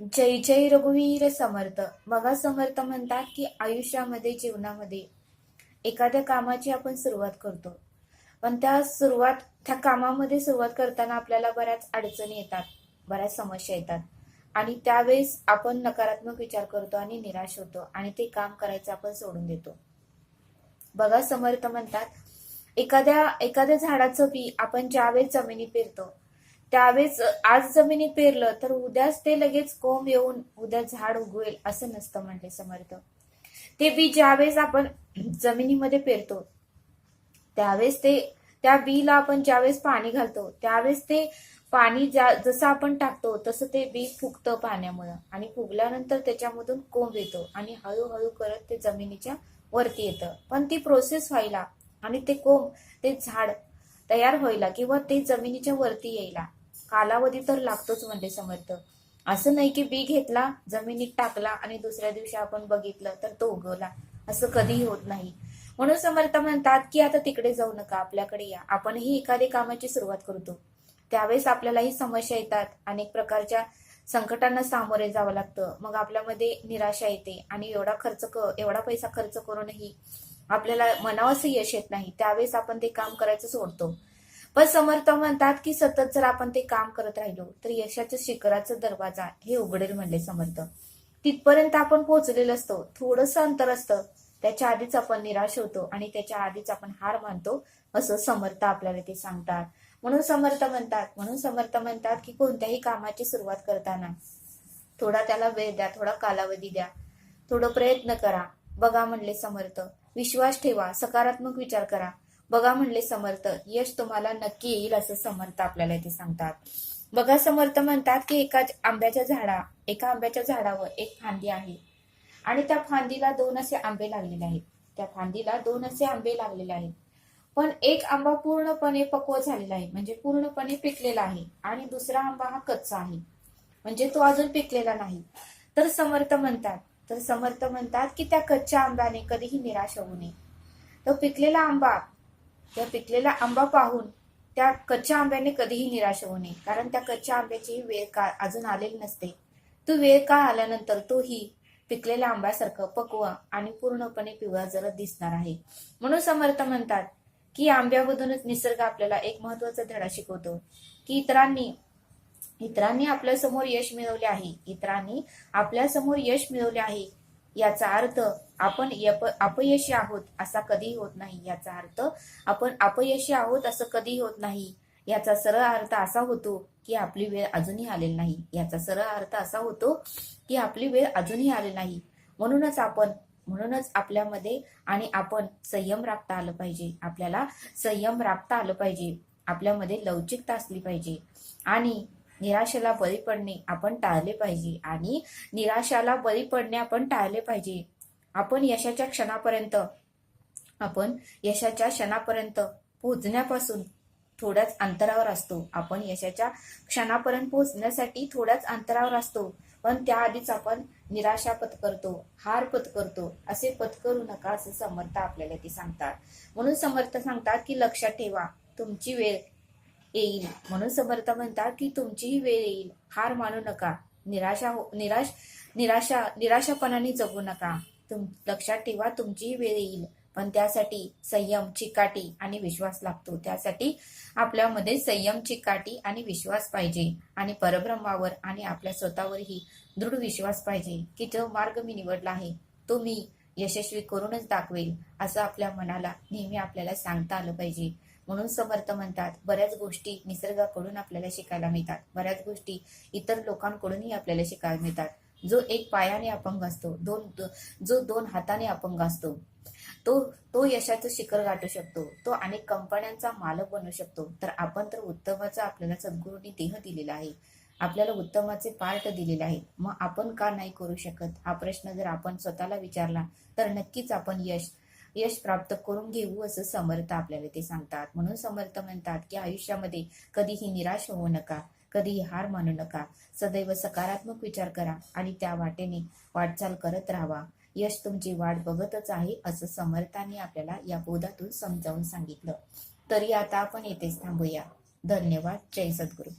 जय जय रघुवीर समर्थ. मगा समर्थ म्हणतात की आयुष्यामध्ये जीवनामध्ये एखाद्या कामाची आपण सुरुवात करतो. पण त्या सुरुवात त्या कामामध्ये सुरुवात करताना आपल्याला बऱ्याच अडचणी येतात बऱ्याच समस्या येतात. आणि त्यावेळेस आपण नकारात्मक विचार करतो आणि निराश होतो आणि ते काम करायचं आपण सोडून देतो. बघा समर्थ म्हणतात एखाद्या एखाद्या झाडाचं बी आपण ज्यावेळेस जमिनीत पेरतो त्यावेळेस आज जमिनीत पेरलं तर उद्याच ते लगेच कोंब येऊन उद्या झाड उगवेल असं नसतं म्हणले समर्थ. ते बी ज्यावेळेस आपण जमिनीमध्ये पेरतो त्यावेळेस ते त्या बीला आपण ज्यावेळेस पाणी घालतो त्यावेळेस ते पाणी ज्या जसं आपण टाकतो तसं ते बी फुगतं पाण्यामुळं आणि फुगल्यानंतर त्याच्यामधून कोंब येतो आणि हळूहळू करत ते जमिनीच्या वरती येतं. पण ती प्रोसेस व्हायला आणि ते कोंब ते झाड तयार व्हायला किंवा ते जमिनीच्या वरती यायला कालावधी तर लागतोच म्हणजे समर्थ. असं नाही की बी घेतला जमिनीत टाकला आणि दुसऱ्या दिवशी आपण बघितलं तर तो उगवला. असं कधीही होत नाही. म्हणून समर्थ म्हणतात की आता तिकडे जाऊ नका आपल्याकडे या. आपणही एखादी कामाची सुरुवात करतो. त्यावेळेस आपल्यालाही समस्या येतात. अनेक प्रकारच्या संकटांना सामोरे जावं लागतं. मग आपल्यामध्ये निराशा येते आणि एवढा खर्च क एवढा पैसा खर्च करूनही आपल्याला मनावंसं यश येत नाही. त्यावेळेस आपण ते काम करायचं सोडतो. पण समर्थ म्हणतात की सतत जर आपण ते काम करत राहिलो तर यशाच्या शिखराचा दरवाजा हे उघडेल म्हणले समर्थ. तिथपर्यंत आपण पोहोचलेलो असतो थोडस अंतर असतं. त्याच्या आधीच आपण निराश होतो आणि त्याच्या आधीच आपण हार मानतो असं समर्थ आपल्याला ते सांगतात. म्हणून समर्थ म्हणतात म्हणून समर्थ म्हणतात की कोणत्याही कामाची सुरुवात करताना थोडा त्याला वेळ द्या थोडा कालावधी द्या. थोडं प्रयत्न करा. बघा म्हणले समर्थ विश्वास ठेवा सकारात्मक विचार करा. बघा म्हणले समर्थ यश तुम्हाला नक्की येईल असं समर्थ आपल्याला इथे सांगतात. बघा समर्थ म्हणतात की एका आंब्याच्या झाडा एका आंब्याच्या झाडावर एक फांदी आहे. आणि त्या फांदीला दोन असे आंबे लागलेले आहेत. त्या फांदीला दोन असे आंबे लागलेले आहेत. पण एक आंबा पूर्णपणे पक्व झालेला आहे म्हणजे पूर्णपणे पिकलेला आहे. आणि दुसरा आंबा हा कच्चा आहे. म्हणजे तो अजून पिकलेला नाही. तर समर्थ म्हणतात तर समर्थ म्हणतात की त्या कच्च्या आंब्याने कधीही निराश होऊ नये. तो पिकलेला आंबा त्या पिकलेला आंबा पाहून त्या कच्च्या आंब्याने कधीही निराश होऊ नये. कारण त्या कच्च्या आंब्याची वेळ का अजून आलेली नसते. तो वेळ का आल्यानंतर तोही पिकलेल्या आंब्यासारखं पक्व आणि पूर्णपणे पिवळा जरद दिसणार आहे. म्हणून समर्थ म्हणतात की आंब्यामधूनच निसर्ग आपल्याला एक महत्त्वाचा धडा शिकवतो. की इतरांनी इतरांनी आपल्यासमोर यश मिळवले आहे. इतरांनी आपल्यासमोर यश मिळवले आहे. याचा अर्थ आपण यप- अपयशी आहोत असा कधीही होत नाही. याचा अर्थ आपण अपयशी आहोत असं कधीही होत नाही. याचा सरळ अर्थ असा होतो की आपली वेळ अजूनही आलेली नाही. याचा सरळ अर्थ असा होतो की आपली वेळ अजूनही आली नाही. म्हणूनच आपण म्हणूनच आपल्यामध्ये आणि आपण संयम राखता आलं पाहिजे. आपल्याला संयम राखता आलं पाहिजे. आपल्यामध्ये लवचिकता असली पाहिजे. आणि निराशेला बळी पडणे आपण टाळले पाहिजे आणि निराशाला बळी पडणे आपण टाळले पाहिजे. आपण यशाच्या क्षणापर्यंत आपण यशाच्या क्षणापर्यंत पोहोचण्यापासून थोड्याच अंतरावर असतो. आपण यशाच्या क्षणापर्यंत पोहोचण्यासाठी थोड्याच अंतरावर असतो. पण त्याआधीच आपण निराशा पत्करतो हार पत्करतो असे पत्करू नका असे समर्थ आपल्याला ते सांगतात. म्हणून समर्थ सांगतात की लक्षात ठेवा तुमची वेळ येईल म्हणून समर्थ म्हणतात की तुमचीही वेळ येईल. हार मानू नका. निराशा हो निराश निराशा निराशापणाने जगू नका. तुम लक्षात ठेवा तुमचीही वेळ येईल. पण त्यासाठी संयम चिकाटी आणि विश्वास लागतो. त्यासाठी आपल्यामध्ये संयम चिकाटी आणि विश्वास पाहिजे. आणि परब्रह्मावर आणि आपल्या स्वतःवरही दृढ विश्वास पाहिजे की जो मार्ग मी निवडला आहे तो मी यशस्वी करूनच दाखवेल असं आपल्या मनाला नेहमी आपल्याला सांगता आलं पाहिजे. म्हणून समर्थ म्हणतात बऱ्याच गोष्टी निसर्गाकडून आपल्याला शिकायला मिळतात. बऱ्याच गोष्टी इतर लोकांकडूनही आपल्याला शिकायला मिळतात. जो एक पायाने अपंग असतो दोन जो दोन हाताने अपंग असतो तो तो यशाचं शिखर गाठू शकतो तो अनेक कंपन्यांचा मालक बनू शकतो. तर आपण तर उत्तमाचा आपल्याला सद्गुरूंनी देह दिलेला आहे. आपल्याला उत्तमाचे पार्ट दिलेले आहेत मग आपण का नाही करू शकत? हा प्रश्न जर आपण स्वतःला विचारला तर नक्कीच आपण यश यश प्राप्त करून घेऊ असं समर्थ आपल्याला ते सांगतात. म्हणून समर्थ म्हणतात की आयुष्यामध्ये कधीही निराश होऊ नका कधीही हार मानू नका. सदैव सकारात्मक विचार करा आणि त्या वाटेने वाटचाल करत राहावा यश तुमची वाट बघतच आहे असं समर्थाने आपल्याला या बोधातून समजावून सांगितलं. तरी आता आपण येथेच थांबूया. धन्यवाद. जय सद्गुरू.